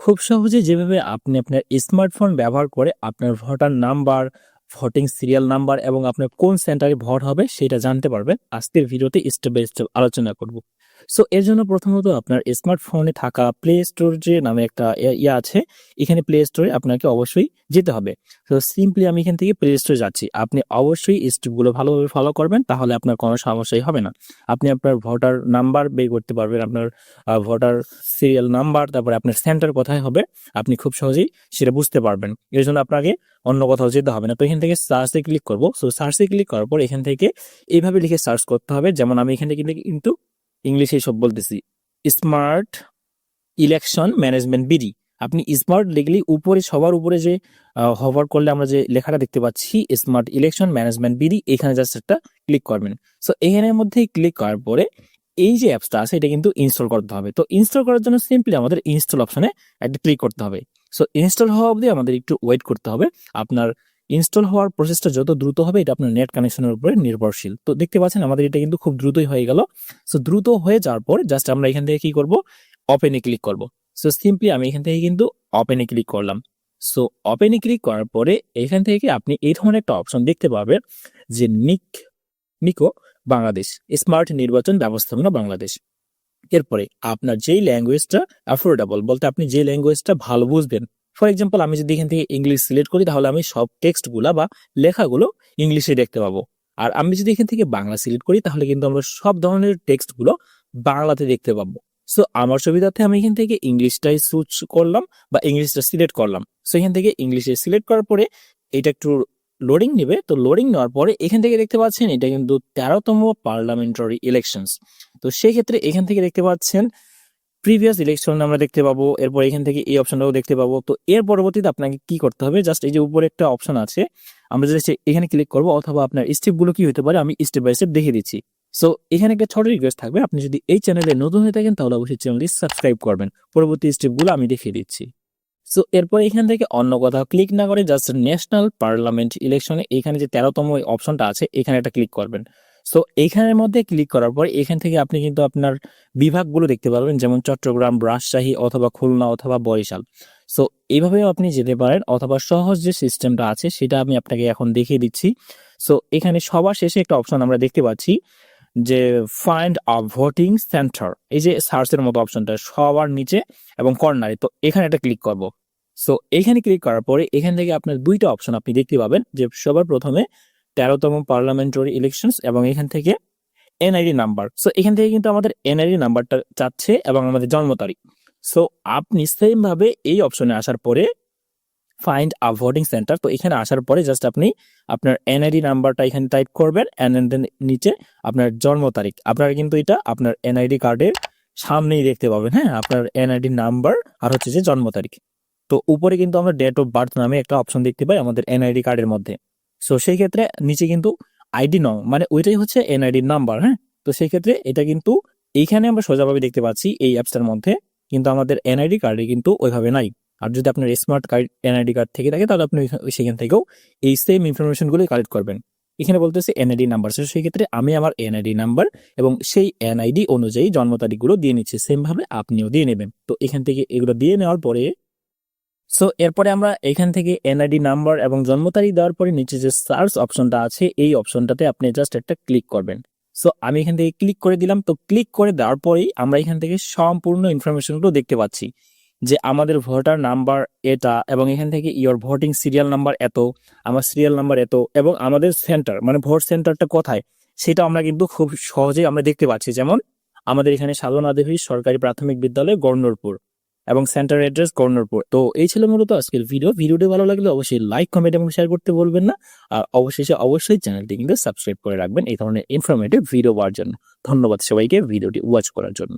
খুব সহজে যেভাবে আপনি আপনার স্মার্টফোন ব্যবহার করে আপনার voter number voting serial number এবং আপনার কোন সেন্টারে ভোট হবে সেটা জানতে পারবেন। আজকের ভিডিওতে স্টেপ বাই স্টেপ আলোচনা করব। সো এর জন্য প্রথমত আপনার স্মার্টফোনে থাকা প্লে স্টোর যে নামে একটা ইয়ে- আছে, এখানে প্লে স্টোরে আপনাকে অবশ্যই যেতে হবে। তো সিম্পলি আমি এখান থেকে প্লে স্টোরে যাচ্ছি। আপনি অবশ্যই স্টেপগুলো ভালোভাবে ফলো করবেন, তাহলে আপনার কোনো সমস্যাই হবে না। আপনি আপনার ভোটার নাম্বার বের করতে পারবেন, আপনার ভোটার সিরিয়াল নাম্বার তারপরে আপনার সেন্টার কোথায় হবে, আপনি খুব সহজেই সেটা বুঝতে পারবেন। এর জন্য আপনাকে অন্য কোথাও যেতে হবে না। তো এখান থেকে সার্চে ক্লিক করব। সো সার্চে ক্লিক করার পর এখান থেকে এইভাবে লিখে সার্চ করতে হবে। যেমন আমি এখান থেকে কিন্তু ইংলিশে সব বলতেছি। Smart election management BD. আপনি স্মার্ট লিখলেই উপরে, সবার উপরে যে হভার করলে আমরা যে লেখাটা দেখতে পাচ্ছি, স্মার্ট ইলেকশন ম্যানেজমেন্ট বিডি, এখানে জাস্ট একটা ক্লিক করবেন। সো এখানের মধ্যে ক্লিক করার পরে এই যে অ্যাপসটা আছে, এটা কিন্তু ইনস্টল করতে হবে। তো ইনস্টল করার জন্য সিম্পলি আমাদের ইনস্টল অপশনে একটা ক্লিক করতে হবে। সো ইনস্টল হওয়া অবধি আমাদের একটু ওয়েট করতে হবে। আপনার ইনস্টল হওয়ার প্রসেসটা যত দ্রুত হবে, এটা আপনার নেট কানেকশনের উপরে নির্ভরশীল। তো দেখতে পাচ্ছেন, আমাদের এটা কিন্তু খুব দ্রুতই হয়ে গেল। সো দ্রুত হয়ে যাওয়ার পর জাস্ট আমরা এখান থেকে কি করব? ওপেনে ক্লিক করব। সো সিম্পলি আমি এখান থেকে কিন্তু ওপেনে ক্লিক করলাম। সো ওপেনে ক্লিক করার পরে এখান থেকে আপনি এই ধরনের একটা অপশন দেখতে পাবেন যে নিক নিকো বাংলাদেশ স্মার্ট নির্বাচন ব্যবস্থাপনা বাংলাদেশ এরপরে আপনার যেই ল্যাঙ্গুয়েজটা অ্যাফোর্ডেবল বলতে আপনি যে ল্যাঙ্গুয়েজটা ভালো বুঝবেন ফর এক্সাম্পল আমি যদি এখান থেকে ইংলিশ সিলেক্ট করি, তাহলে আমি সব টেক্সটগুলা বা লেখাগুলো ইংলিশে দেখতে পাবো। আর আমি যদি এখান থেকে বাংলা সিলেক্ট করি, তাহলে কিন্তু আমরা সব ধরনের টেক্সটগুলো বাংলাতে দেখতে পাবো। সো আমার সুবিধার্থে আমি এখান থেকে ইংলিশটাই সুচ করলাম বা ইংলিশটা সিলেক্ট করলাম। সো এখান থেকে ইংলিশে সিলেক্ট করার পরে এটা একটু লোডিং নেবে। তো লোডিং নেওয়ার পরে এখান থেকে দেখতে পাচ্ছেন এটা কিন্তু তেরোতম পার্লামেন্টারি ইলেকশনস তো সেক্ষেত্রে এখান থেকে দেখতে পাচ্ছেন প্রিভিয়াস ইলেকশন আমরা দেখতে পাবো, এরপর এখান থেকে এই অপশনটাও দেখতে পাবো। তো এর পরবর্তীতে আপনাকে কি করতে হবে? জাস্ট এই যে উপরে একটা অপশন আছে, আমরা জাস্ট এখানে ক্লিক করব অথবা আপনার স্টেপগুলো কি হতে পারে, আমি স্টেপ বাই স্টেপ দেখিয়ে দিচ্ছি। সো এখানে একটা ছোট রিকোয়েস্ট থাকবে, আপনি যদি এই চ্যানেলে নতুন হয়ে থাকেন, তাহলে অবশ্যই চ্যানেলটি সাবস্ক্রাইব করবেন। পরবর্তী স্টেপগুলো আমি দেখিয়ে দিচ্ছি। সো এরপর এখান থেকে অন্য কোথাও ক্লিক না করে জাস্ট ন্যাশনাল পার্লামেন্ট ইলেকশনে এখানে যে তেরোতম অপশনটা আছে, এখানে একটা ক্লিক করবেন। সো এইখানের মধ্যে ক্লিক করার পর এখান থেকে আপনি কিন্তু আপনার বিভাগগুলো দেখতে পারবেন, যেমন চট্টগ্রাম, রাজশাহী অথবা খুলনা অথবা বরিশাল। সো এইভাবেও আপনি যেতে পারেন অথবা সহজ যে সিস্টেমটা আছে সেটা আমি আপনাকে এখন দেখিয়ে দিচ্ছি। সো এখানে সবার শেষে একটা অপশন আমরা দেখতে পাচ্ছি, যে ফাইন্ড আ ভোটিং সেন্টার এই যে সার্চের মতো অপশনটা সবার নিচে এবং কর্নারে তো এখানে একটা ক্লিক করব। সো এখানে ক্লিক করার পরে এখান থেকে আপনার দুইটা অপশন আপনি দেখতে পাবেন, যে সবার প্রথমে তেরোতম পার্লামেন্টারি ইলেকশনস এবং এখান থেকে এনআইডি নাম্বার সো এখান থেকে কিন্তু আমাদের এনআইডি নাম্বারটা চাচ্ছে এবং আমাদের জন্ম তারিখ। সো আপনি সেম ভাবে এই অপশনে আসার পরে ফাইন্ড আ ভোটিং সেন্টার তো, এখানে আসার পরে জাস্ট আপনি আপনার এনআইডি নাম্বারটা এখানে টাইপ করবেন দেন নিচে আপনার জন্ম তারিখ। আপনারা কিন্তু এটা আপনার এনআইডি কার্ডের সামনেই দেখতে পাবেন। হ্যাঁ আপনার এনআইডি নাম্বার আর হচ্ছে যে জন্ম তারিখ। তো, উপরে কিন্তু আমরা ডেট অফ বার্থ নামে একটা অপশন দেখতে পাই আমাদের এনআইডি কার্ডের মধ্যে। সো সেই ক্ষেত্রে নিচে কিন্তু আইডি নং মানে ওইটাই হচ্ছে এনআইডি নাম্বার হ্যাঁ? তো সেই ক্ষেত্রে এটা কিন্তু এইখানে আমরা সোজাভাবে দেখতে পাচ্ছি এই অ্যাপসটার মধ্যে, কিন্তু আমাদের এনআইডি কার্ডে কিন্তু ওইভাবে নাই। আর যদি আপনার স্মার্ট কার্ড এনআইডি কার্ড থেকে থাকে, তাহলে আপনি সেখান থেকেও এই সেম ইনফরমেশনগুলো কালেক্ট করবেন। এখানে বলতেছে এনআইডি নাম্বার সো সেই ক্ষেত্রে আমি আমার এনআইডি নাম্বার এবং সেই এনআইডি অনুযায়ী জন্ম তারিখগুলো দিয়ে নিচ্ছি। সেম ভাবে আপনিও দিয়ে নেবেন। তো এখান থেকে এগুলো দিয়ে নেওয়ার পরে সো এরপরে আমরা এখান থেকে এনআইডি নাম্বার এবং জন্ম তারিখ দেওয়ার পরে নিচে যে সার্চ অপশনটা আছে, এই অপশনটাতে আপনি জাস্ট একটা ক্লিক করবেন। সো আমি এখান থেকে ক্লিক করে দিলাম। তো ক্লিক করে দেওয়ার পরেই আমরা এখান থেকে সম্পূর্ণ ইনফরমেশনগুলো দেখতে পাচ্ছি যে আমাদের ভোটার নাম্বার এটা এবং এখান থেকে ইয়োর ভোটিং সিরিয়াল নাম্বার এত, আমার সিরিয়াল নাম্বার এত এবং আমাদের সেন্টার মানে ভোট সেন্টারটা কোথায়, সেটা আমরা কিন্তু খুব সহজেই আমরা দেখতে পাচ্ছি। যেমন আমাদের এখানে সাধনা দেবী সরকারি প্রাথমিক বিদ্যালয় গর্ণরপুর এবং সেন্টার অ্যাড্রেস কর্নারপুর তো এই ছিল মূলত আজকের ভিডিও ভিডিওটি ভালো লাগলে অবশ্যই লাইক কমেন্ট এবং শেয়ার করতে বলবেন না। আর অবশেষে অবশ্যই চ্যানেলটি কিন্তু সাবস্ক্রাইব করে রাখবেন এই ধরনের ইনফরমেটিভ ভিডিও পাওয়ার জন্য। ধন্যবাদ সবাইকে ভিডিওটি ওয়াচ করার জন্য।